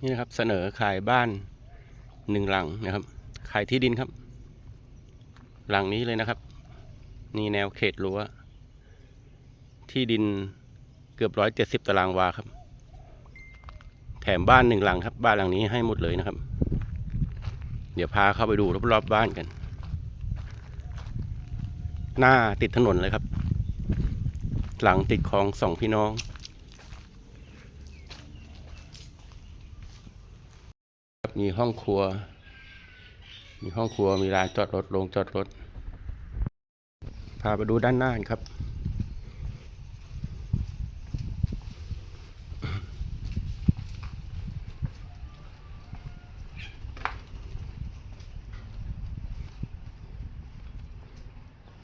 นี่นะครับเสนอขายบ้านหนึ่งหลังนะครับ ขายที่ดินครับ หลังนี้เลยนะครับ นี่แนวเขตรั้วที่ดินเกือบร้อยเจ็ดสิบตารางวาครับ แถมบ้านหนึ่งหลังครับ บ้านหลังนี้ให้หมดเลยนะครับ เดี๋ยวพาเข้าไปดูรอบๆบ้านกัน หน้าติดถนนเลยครับ หลังติดคลองสองพี่น้อง มีห้องครัว มีห้องครัวมีลานจอดรถโรงจอดรถ พาไปดูด้านหน้านครับ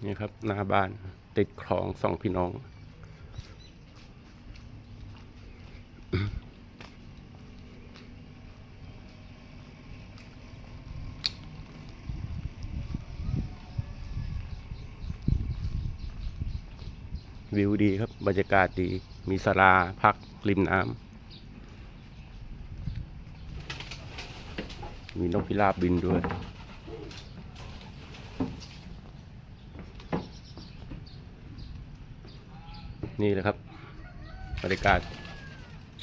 นี่ครับหน้าบ้านติดคลองสองพี่น้อง วิวดีครับ บรรยากาศดี มีสลาพักริมน้ำ มีนกพิราบบินด้วย นี่แหละครับ บรรยากาศ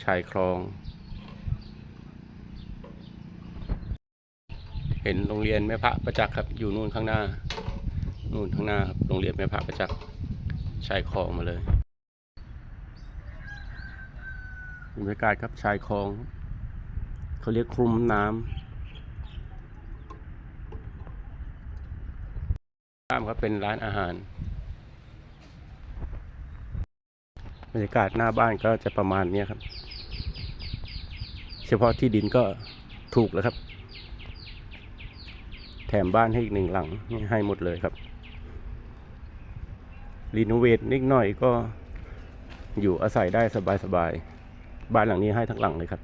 ชายคลอง เห็นโรงเรียนแม่พระประจักษ์ครับ อยู่นู่นข้างหน้า นู่นข้างหน้าครับ โรงเรียนแม่พระประจักษ์ ชายคลองมาเลยบรรยากาศครับชายคลอง เขาเรียกคลุมน้ำข้ามครับเป็นร้านอาหาร บรรยากาศหน้าบ้านก็จะประมาณนี้ครับ เฉพาะที่ดินก็ถูกแล้วครับ แถมบ้านให้อีกหนึ่งหลังให้หมดเลยครับ รีโนเวทนิดหน่อยก็อยู่อาศัยได้สบายๆบ้านหลังนี้ให้ทั้งหลังเลยครับ